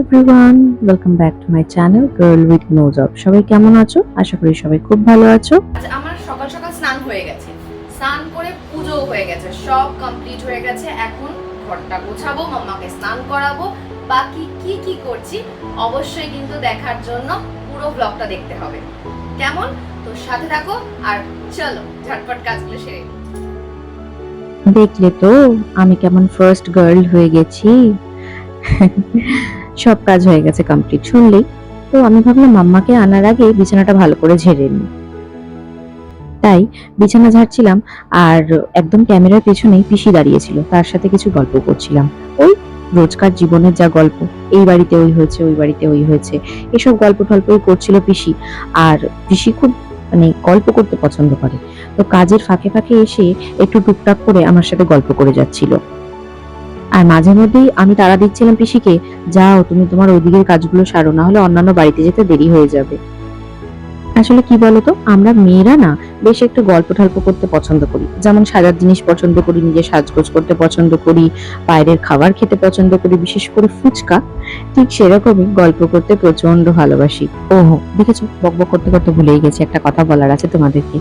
Everyone welcome back to my channel girl with no job সবাই কেমন আছো? আশা করি সবাই খুব ভালো আছো। আমার সকাল সকাল স্নান হয়ে গেছে। স্নান করে পুজো হয়ে গেছে। সব কমপ্লিট হয়ে গেছে। এখন ঘরটা গোছাবো মাম্মাকে স্নান করাবো। বাকি কি কি করছি অবশ্যই কিন্তু দেখার জন্য পুরো ব্লগটা দেখতে হবে। কেমন? তো সাথে থাকো আর চলো ঝটপট কাজগুলো সেরে দেখলে তো আমি কেমন ফার্স্ট গার্ল হয়ে গেছি। সব কাজ হয়ে গেছে কমপ্লিট শুনলেই তো আমি ভাবলাম মাম্মাকে আনার আগে বিছানাটা ভালো করে ঝেড়ে নিই। তাই বিছানা ঝাড়ছিলাম আর একদম ক্যামেরার পেছনেই পিসি দাঁড়িয়েছিল তার সাথে কিছু গল্প করছিলাম। ওই রোজকার জীবনের যা গল্প, এই বাড়িতে ওই হয়েছে, ওই বাড়িতে ওই হয়েছে, এসব গল্প টল্পই করছিল পিসি। আর পিসি খুব মানে গল্প করতে পছন্দ করে। তো কাজের ফাঁকে ফাঁকে এসে একটু টুকটাক করে আমার সাথে গল্প করে যাচ্ছিল। আর মাঝে মধ্যেই আমি তাড়া দিচ্ছিলাম পিসিকে, যাও, তুমি তোমার ওইদিকের কাজগুলো সারো, না হলে অন্যান্য বাড়িতে যেতে দেরি হয়ে যাবে। আসলে কি বলতো, আমরা মেয়েরা না বেশ একটু গল্প ঠল্প করতে পছন্দ করি। যেমন সাজার জিনিস পছন্দ করি নিজে সাজগোজ করতে পছন্দ করি, বাইরের খাবার খেতে পছন্দ করি, বিশেষ করে ফুচকা, ঠিক সেরকমই গল্প করতে প্রচণ্ড ভালোবাসি। ওহো, দেখেছ? বকবক করতে করতে ভুলেই গেছি, একটা কথা বলার আছে তোমাদেরকে।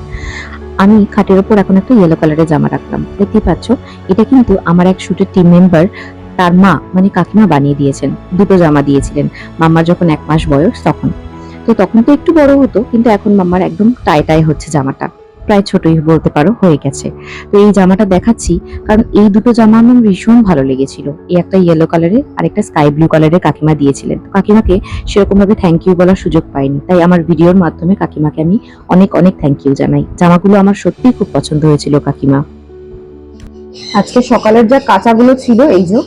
আমি খাটের ওপর এখন একটা ইয়েলো কালারের জামা রাখলাম। দেখতেই পাচ্ছ, এটা কিন্তু আমার এক শুটের টিম মেম্বার তার মা মানে কাকিমা বানিয়ে দিয়েছেন। দুটো জামা দিয়েছিলেন, মাম্মার যখন এক মাস বয়স তখন। তো তখন তো একটু বড় হতো, কিন্তু এখন মাম্মার একদম টাই টাই হচ্ছে জামাটা। প্রায় ছোটই বলতে পারো, হয়ে গেছে। তো এই জামাটা দেখাচ্ছি, কারণ এই দুটো জামা আমার ভীষণ ভালো লেগেছিল। এই একটা ইয়েলো কালারের আর একটা স্কাই ব্লু কালারের কাকিমা দিয়েছিলেন। কাকিমাকে সেরকম ভাবে থ্যাংক ইউ বলার সুযোগ পাইনি। তাই আমার ভিডিওর মাধ্যমে কাকিমাকে আমি অনেক অনেক থ্যাংক ইউ জানাই। জামাগুলো আমার সত্যিই খুব পছন্দ হয়েছিল, কাকিমা। আজকে সকালের যা কাঁচাগুলো ছিল, এই যে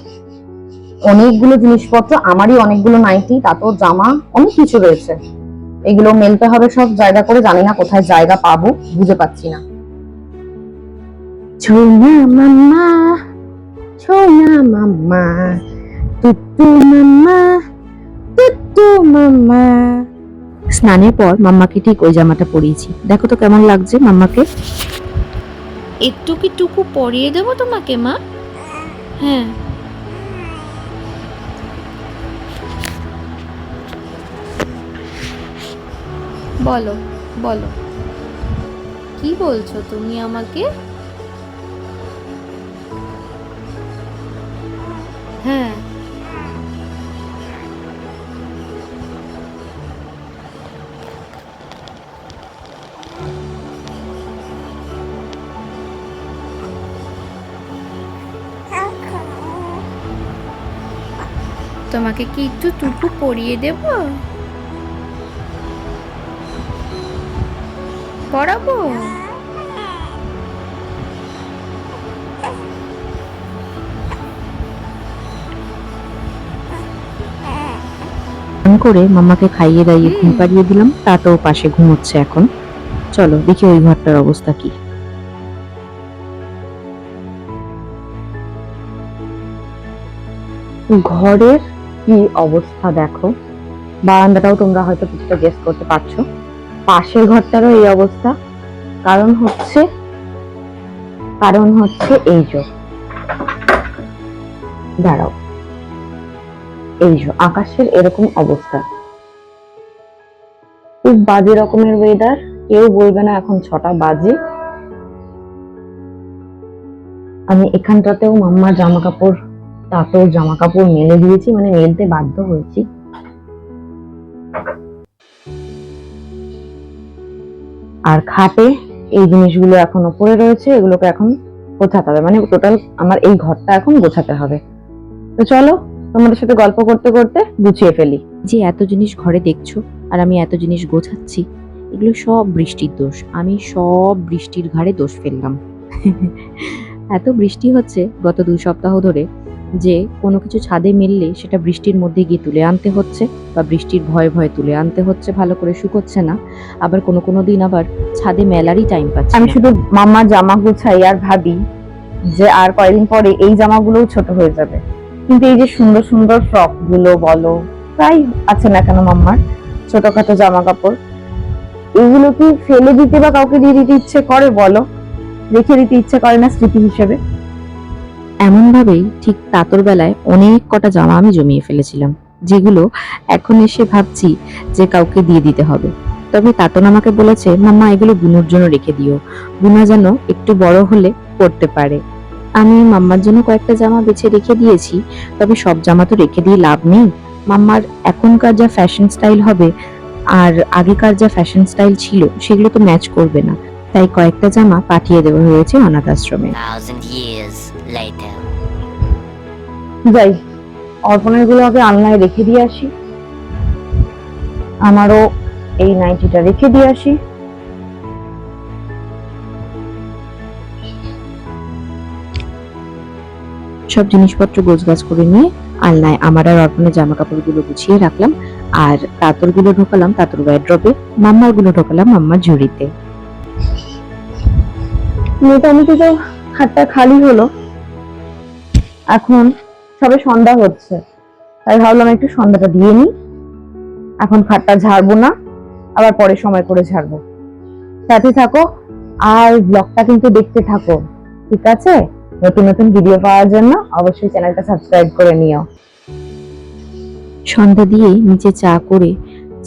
অনেকগুলো জিনিসপত্র, আমারই অনেকগুলো নাইটি, তারপর জামা, অনেক কিছু রয়েছে। এগুলো মেলতে হবে সব জায়গা করে জানি না কোথায় জায়গা পাবো বুঝে পাচ্ছি না। ছোনা মাম্মা ছোনা মাম্মা তুতু মাম্মা তুতু মাম্মা। স্নানের পর মাম্মাকে ঠিক ওই জামাটা পরিয়েছি। দেখো তো কেমন লাগছে মাম্মাকে। একটু কি টুকু পরিয়ে দেবো তোমাকে মা? হ্যাঁ। বলো বলো। কি বলছো তুমি আমাকে? হ্যাঁ। তোমাকে কি একটু টুকু পরিয়ে দেব? স্নান করে মাম্মাকে খাইয়ে দাইয়ে ঘুম পাড়িয়ে দিলাম তাতেও পাশে ঘুমোচ্ছে এখন। চলো, দেখি ওই ঘরটার অবস্থা কি। ঘরের কি অবস্থা দেখো? বারান্দাটাও তোমরা হয়তো কিছুটা গেস করতে পারছ। পাশের ঘরটারও এই অবস্থা। কারণ হচ্ছে কারণ হচ্ছে এই যে। দাঁড়াও। এই যে, আকাশের এরকম অবস্থা। খুব বাজে রকমের ওয়েদার কেউ বলবে না এখন ছটা বাজে। আমি এখানটাতেও মাম্মার জামা কাপড় তাতেও জামা কাপড় মেলে দিয়েছি মানে মেলতে বাধ্য হয়েছি। আর খাটে এই জিনিসগুলো এখন উপরে রয়েছে, এগুলোকে এখন গোছাতে হবে। মানে টোটাল আমার এই ঘরটা এখন গোছাতে হবে। তো চলো, তোমাদের সাথে গল্প করতে করতে গুছিয়ে ফেলি। যে এত জিনিস ঘরে দেখছ আর আমি এত জিনিস গোছাচ্ছি, এগুলো সব বৃষ্টির দোষ। আমি সব বৃষ্টির ঘাড়ে দোষ ফেললাম। এত বৃষ্টি হচ্ছে গত দুই সপ্তাহ ধরে। যে কোনো কিছু ছাদে মিললে সেটা বৃষ্টির মধ্যে গিয়ে তুলে আনতে হচ্ছে বা বৃষ্টির ভয়ে ভয়ে তুলে আনতে হচ্ছে ভালো করে শুকোচ্ছে না। আবার কোনো কোনো দিন আবার ছাদে মেলারই টাইম পাচ্ছি আমি শুধু মাম্মার জামা গুছাই আর ভাবি যে আর কয়েকদিন পরে এই জামাগুলোও ছোট হয়ে যাবে। কিন্তু এই যে সুন্দর সুন্দর ফ্রকগুলো বলো প্রায় আছে না কেন মাম্মার? ছোটখাটো জামা কাপড় এগুলো কি ফেলে দিতে বা কাউকে দিয়ে দিতে ইচ্ছে করে বলো? রেখে দিতে ইচ্ছে করে না স্মৃতি হিসেবে? এমন ভাবেই ঠিক তাতর বেলায় অনেক কটা জামা আমি জমিয়ে ফেলেছিলাম, যেগুলো এখন এসে ভাবছি যে কাউকে দিয়ে দিতে হবে। তবে তাতন আমাকে বলেছে, মাম্মা, এগুলো বুনুর জন্য রেখে দিও। বুনা যেন একটু বড় হলে পড়তে পারে। আমি মাম্মার জন্য কয়েকটা জামা বেছে রেখে দিয়েছি, তবে সব জামা তো রেখে দিয়ে লাভ নেই। মাম্মার এখনকার যা ফ্যাশন স্টাইল হবে আর আগেকার যা ফ্যাশন স্টাইল ছিল, সেগুলো তো ম্যাচ করবে না। তাই কয়েকটা জামা পাঠিয়ে দেওয়া হয়েছে অনাথ আশ্রমে। Later. যাই অর্পণেরগুলো আগে আলনায় রেখে দিয়ে আসি। আমারও এই নাইটিটা রেখে দিয়ে আসি। সব জিনিসপত্র গোছগাছ করে নিয়ে আলনায় আমার আর অর্পণের জামা কাপড়গুলো গুছিয়ে রাখলাম আর তাতরগুলো ঢোকালাম তাতর ওয়ার্ড্রবে মাম্মারগুলো ঢোকালাম মাম্মার ঝুড়িতে। মোটামুটি তো খাটটা খালি হলো। এখন সবে সন্ধ্যা হচ্ছে। তাই ভাবলাম একটু সন্ধ্যাটা দিয়ে নিই। এখন খাটটা ঝাড়বো না, আবার পরে সময় করে ঝাড়বো। সাথে থাকো, আর ব্লগটা কিন্তু দেখতে থাকো, ঠিক আছে? নতুন নতুন ভিডিও পাওয়ার জন্য অবশ্যই চ্যানেলটা সাবস্ক্রাইব করে নিও। সন্ধ্যা দিয়ে নিচে চা করে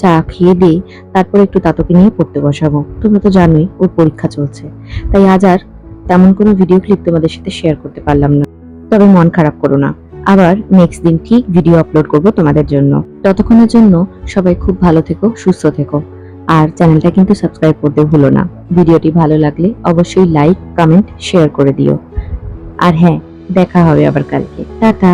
চা খেয়ে দিয়ে তারপরে একটু তাতকে নিয়ে পড়তে বসাবো। তোমরা তো জানোই, ওর পরীক্ষা চলছে। তাই আজ আর তেমন কোনো ভিডিও ক্লিপ তোমাদের সাথে শেয়ার করতে পারলাম না। তবে মন খারাপ করো না। আবার নেক্সট দিন ঠিক ভিডিও আপলোড করব তোমাদের জন্য। ততক্ষণের জন্য সবাই খুব ভালো থেকো, সুস্থ থেকো। আর চ্যানেলটা কিন্তু সাবস্ক্রাইব করতে ভুলো না। ভিডিওটি ভালো লাগলে অবশ্যই লাইক কমেন্ট শেয়ার করে দিও। আর হ্যাঁ দেখা হবে আবার কালকে। টাটা!